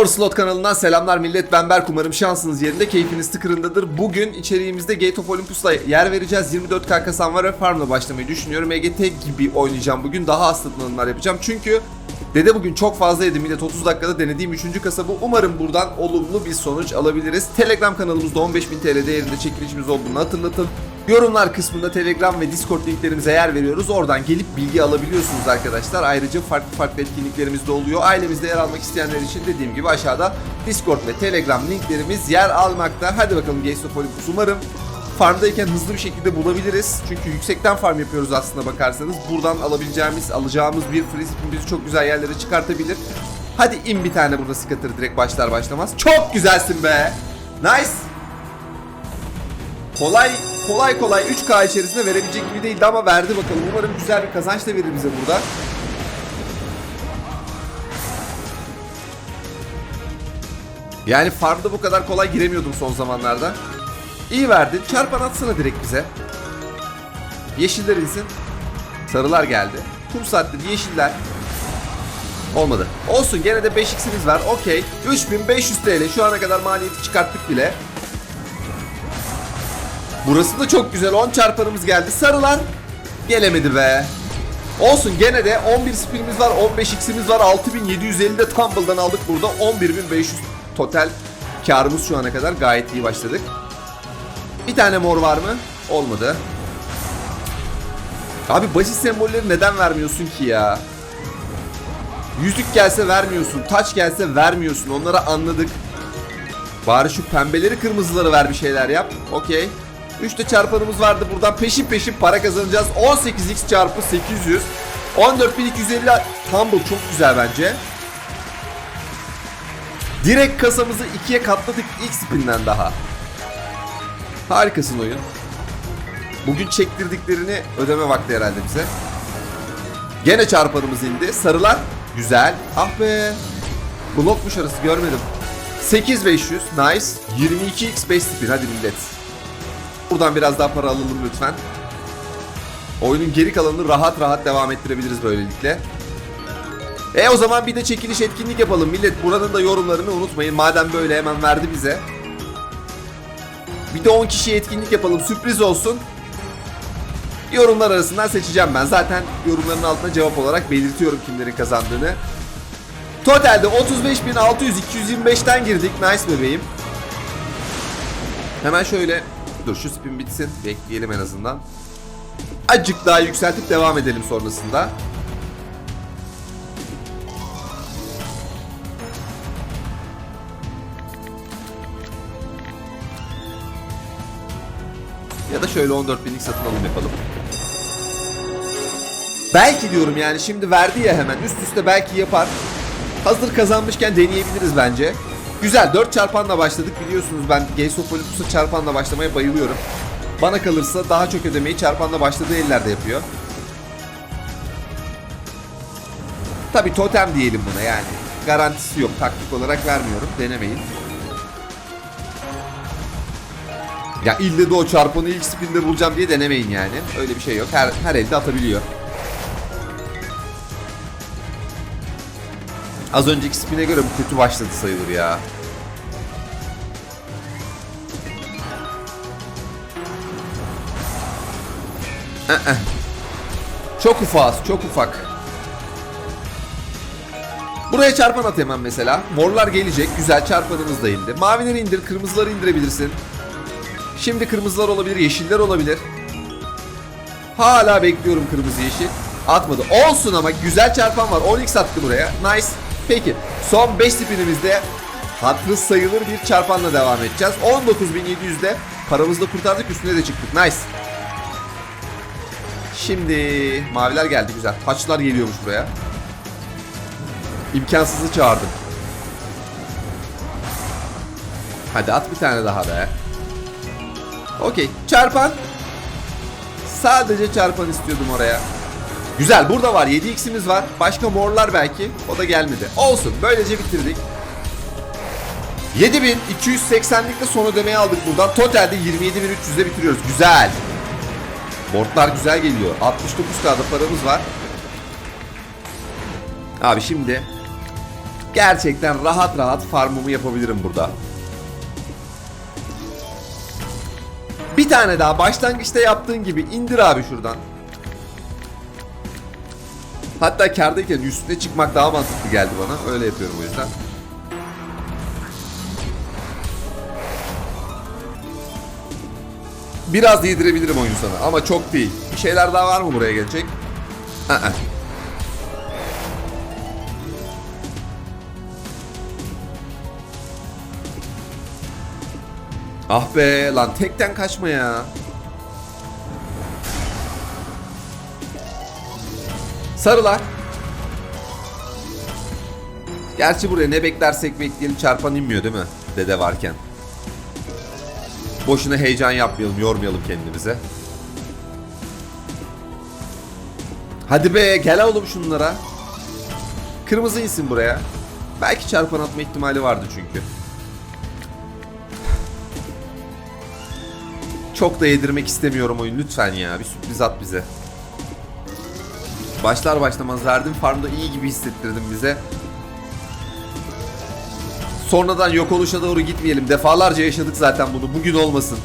Power Slot kanalından selamlar millet ben Berk umarım şansınız yerinde keyfiniz tıkırındadır. Bugün içeriğimizde Gate of Olympus'la yer vereceğiz 24k kasam var ve farmla başlamayı düşünüyorum. EGT gibi oynayacağım bugün daha az satın yapacağım çünkü Dede bugün çok fazla yedim millet 30 dakikada denediğim 3. kasabı umarım buradan olumlu bir sonuç alabiliriz. Telegram kanalımızda 15.000 TL değerinde çekilişimiz olduğunu hatırlatın. Yorumlar kısmında Telegram ve Discord linklerimize yer veriyoruz. Oradan gelip bilgi alabiliyorsunuz arkadaşlar. Ayrıca farklı farklı etkinliklerimiz de oluyor. Ailemizde yer almak isteyenler için dediğim gibi aşağıda Discord ve Telegram linklerimiz yer almakta. Hadi bakalım Gates of Olympus umarım farmdayken hızlı bir şekilde bulabiliriz. Çünkü yüksekten farm yapıyoruz aslında bakarsanız. Buradan alabileceğimiz, alacağımız bir spin bizi çok güzel yerlere çıkartabilir. Hadi in bir tane burada scatter direkt başlar başlamaz. Çok güzelsin be. Nice. Kolay kolay kolay 3K içerisinde verebilecek gibi değildi ama verdi bakalım. Umarım güzel bir kazanç da verir bize burada. Yani farmda bu kadar kolay giremiyordum son zamanlarda. İyi verdin. Çarpan atsana direkt bize. Yeşiller insin. Sarılar geldi. Kum saatleri yeşiller. Olmadı. Olsun gene de 5x'imiz var. Okey. 3500 TL. Şu ana kadar maliyeti çıkarttık bile. Burası da çok güzel. 10 çarpanımız geldi. Sarılar gelemedi be. Olsun gene de 11 spinimiz var. 15x'imiz var. 6750 de Tumble'dan aldık burada. 11500 total karımız şu ana kadar. Gayet iyi başladık. Bir tane mor var mı? Olmadı. Abi basit sembolleri neden vermiyorsun ki ya? Yüzük gelse vermiyorsun, taç gelse vermiyorsun. Onları anladık. Bari şu pembeleri kırmızıları ver bir şeyler yap. Okey. 3'te çarpanımız vardı. Buradan peşin peşin para kazanacağız. 18x çarpı 800. 14250 Tumble çok güzel bence. Direkt kasamızı ikiye katladık ilk spinden daha. Harikasın oyun. Bugün çektirdiklerini ödeme vakti herhalde bize. Gene çarpanımız indi. Sarılar. Güzel. Ah be. Blokmuş arası görmedim. 8500. Nice. 22x 5 spin. Hadi millet. Buradan biraz daha para alalım lütfen. Oyunun geri kalanını rahat rahat devam ettirebiliriz böylelikle. E o zaman bir de çekiliş etkinlik yapalım millet. Buranın da yorumlarını unutmayın. Madem böyle hemen verdi bize. Bir de 10 kişiye etkinlik yapalım. Sürpriz olsun. Yorumlar arasından seçeceğim ben. Zaten yorumların altına cevap olarak belirtiyorum kimlerin kazandığını. Totalde 35.600 225'ten girdik. Nice bebeğim. Hemen şöyle dur şu spin bitsin. Bekleyelim en azından. Azıcık daha yükseltip devam edelim sonrasında. Ya da şöyle 14 binlik satın alım yapalım. Belki diyorum yani şimdi verdi ya hemen üst üste belki yapar. Hazır kazanmışken deneyebiliriz bence. Güzel 4 çarpanla başladık biliyorsunuz ben Gates of Olympus'a çarpanla başlamaya bayılıyorum. Bana kalırsa daha çok ödemeyi çarpanla başladığı ellerde yapıyor. Tabi totem diyelim buna yani. Garantisi yok taktik olarak vermiyorum denemeyin. Ya ille de o çarpanı ilk spinde bulacağım diye denemeyin yani. Öyle bir şey yok. Her, her elde atabiliyor. Az önceki spine göre bu kötü başladı sayılır ya. Çok ufaz, çok ufak. Buraya çarpan at hemen mesela. Morlar gelecek. Güzel çarpanımız da indi. Mavileri indir, kırmızıları indirebilirsin. Şimdi kırmızılar olabilir, yeşiller olabilir. Hala bekliyorum kırmızı yeşil. Atmadı. Olsun ama güzel çarpan var. 10x attı buraya. Nice. Peki. Son 5 spinimizde hatırı sayılır bir çarpanla devam edeceğiz. 19.700'de paramızı da kurtardık. Üstüne de çıktık. Nice. Şimdi maviler geldi güzel. Taçlar geliyormuş buraya. İmkansızı çağırdım. Hadi at bir tane daha be. Okey. Çarpan. Sadece çarpan istiyordum oraya. Güzel. Burada var. 7x'imiz var. Başka morlar belki. O da gelmedi. Olsun. Böylece bitirdik. 7280'likte son ödemeyi aldık buradan. Totalde 27300'de bitiriyoruz. Güzel. Boardlar güzel geliyor. 69k'da paramız var. Abi şimdi Gerçekten rahat rahat farmımı yapabilirim burada. Bir tane daha başlangıçta yaptığın gibi indir abi şuradan. Hatta kardayken üstüne çıkmak daha mantıklı geldi bana. Öyle yapıyorum o yüzden. Biraz yedirebilirim oyun sana ama çok değil. Bir şeyler daha var mı buraya gelecek? Aa. Ah be lan tekten kaçma ya. Sarılar. Gerçi buraya ne beklersek bekleyelim çarpan inmiyor değil mi? Dede varken. Boşuna heyecan yapmayalım, yormayalım kendimize. Hadi be gel oğlum şunlara. Kırmızı insin buraya. Belki çarpan atma ihtimali vardı çünkü. Çok da yedirmek istemiyorum oyun lütfen ya. Bir sürpriz at bize. Başlar başlamaz verdim. Farmda iyi gibi hissettirdin bize. Sonradan yok oluşa doğru gitmeyelim. Defalarca yaşadık zaten bunu. Bugün olmasın.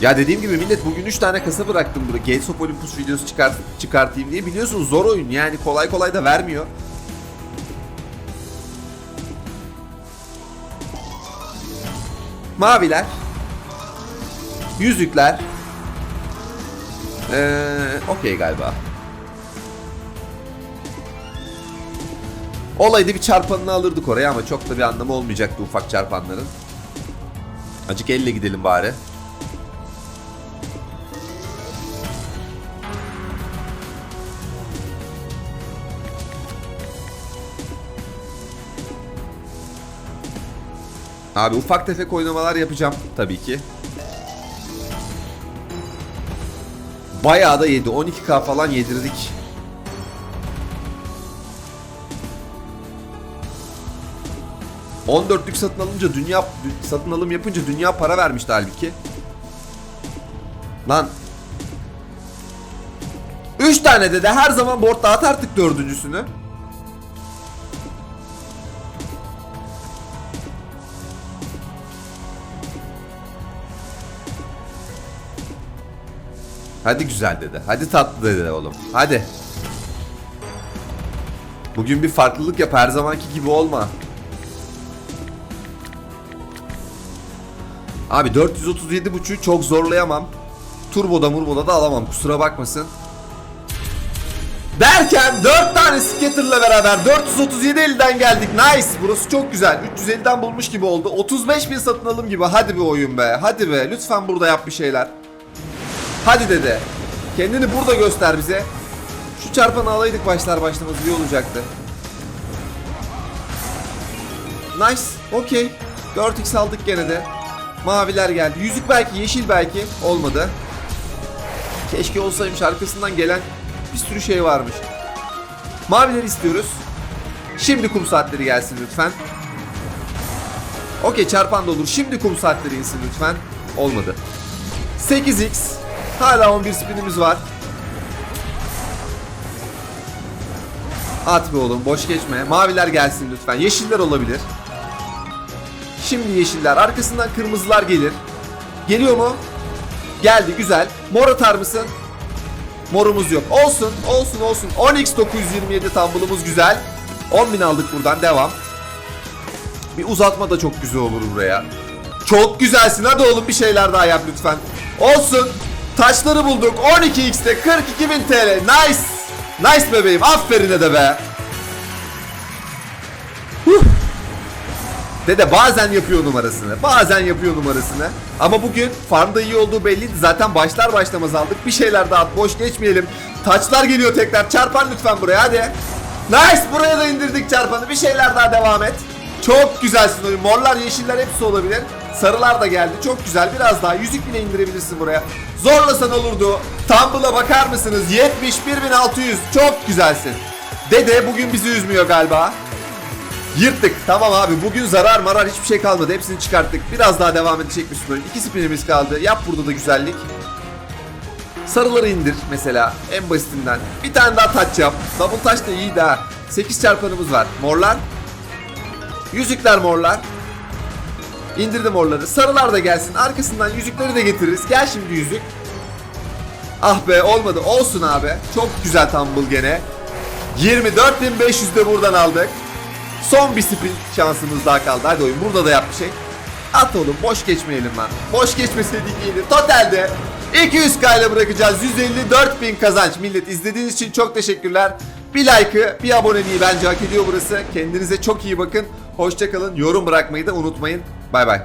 Ya dediğim gibi millet bugün 3 tane kasa bıraktım burada. Gates of Olympus videosu çıkart çıkartayım diye. Biliyorsunuz zor oyun yani kolay kolay da vermiyor. Maviler. Yüzükler. Ee, okey galiba. Olaydı bir çarpanını alırdık oraya ama çok da bir anlamı olmayacaktı ufak çarpanların. Acık elle gidelim bari. Abi ufak tefek oynamalar yapacağım tabii ki. Bayağı da yedi. 12k falan yedirdik. ...14'lük satın alınca dünya... ...satın alım yapınca dünya para vermişti halbuki. Lan... 3 tane de de her zaman board dağıt artık dördüncüsünü. Hadi güzel dede. Hadi tatlı dede oğlum. Hadi. Bugün bir farklılık yap. Her zamanki gibi olma. Abi 437.5'ü çok zorlayamam. Turboda murboda da alamam. Kusura bakmasın. Derken 4 tane scatter'la beraber 437 elden geldik. Nice. Burası çok güzel. 350'den bulmuş gibi oldu. 35 bin satın alım gibi. Hadi bir oyun be. Hadi be. Lütfen burada yap bir şeyler. Hadi dede. Kendini burada göster bize. Şu çarpanı alaydık başlar başlamaz iyi olacaktı. Nice. Okey. 4x aldık gene de. Maviler geldi. Yüzük belki, yeşil belki. Olmadı. Keşke olsaymış arkasından gelen bir sürü şey varmış. Mavileri istiyoruz. Şimdi kum saatleri gelsin lütfen. Okey çarpan da olur. Şimdi kum saatleri insin lütfen. Olmadı. 8x. Hala 11 spinimiz var. At be oğlum boş geçme. Maviler gelsin lütfen. Yeşiller olabilir. Şimdi yeşiller. Arkasından kırmızılar gelir. Geliyor mu? Geldi güzel. Mor atar mısın? Morumuz yok. Olsun olsun olsun. 10x 927 tambulumuz güzel. 10.000 aldık buradan devam. Bir uzatma da çok güzel olur buraya. Çok güzelsin. Hadi oğlum bir şeyler daha yap lütfen. Olsun. Taşları bulduk. 12x'te 42.000 TL. Nice. Nice bebeğim. Aferin de be. Dede bazen yapıyor numarasını. Bazen yapıyor numarasını. Ama bugün farmda iyi olduğu belliydi. Zaten başlar başlamaz aldık. Bir şeyler daha. Boş geçmeyelim. Taçlar geliyor tekrar. Çarpan lütfen buraya hadi. Nice. Buraya da indirdik çarpanı. Bir şeyler daha devam et. Çok güzelsin oyun. Morlar, yeşiller hepsi olabilir. Sarılar da geldi. Çok güzel. Biraz daha yüzük bile indirebilirsin buraya. Zorlasan olurdu. Tumble'a bakar mısınız? 71.600. Çok güzelsin. Dede bugün bizi üzmüyor galiba. Yırttık. Tamam abi bugün zarar marar hiçbir şey kalmadı. Hepsini çıkarttık. Biraz daha devam edecek misin oyun? İki spinimiz kaldı. Yap burada da güzellik. Sarıları indir mesela en basitinden. Bir tane daha taç yap. Double taç da iyi daha. 8 çarpanımız var. Morlar. Yüzükler morlar. İndirdim morları. Sarılar da gelsin. Arkasından yüzükleri de getiririz. Gel şimdi yüzük. Ah be olmadı. Olsun abi. Çok güzel tumble gene. 24.500 de buradan aldık. Son bir spin şansımız daha kaldı. Hadi oyun burada da yap bir şey. At oğlum boş geçmeyelim lan. Boş geçmeseydik iyiydi. Totalde 200k ile bırakacağız. 154.000 kazanç. Millet izlediğiniz için çok teşekkürler. Bir like'ı, bir aboneliği bence hak ediyor burası. Kendinize çok iyi bakın. Hoşçakalın. Yorum bırakmayı da unutmayın. Bay bay.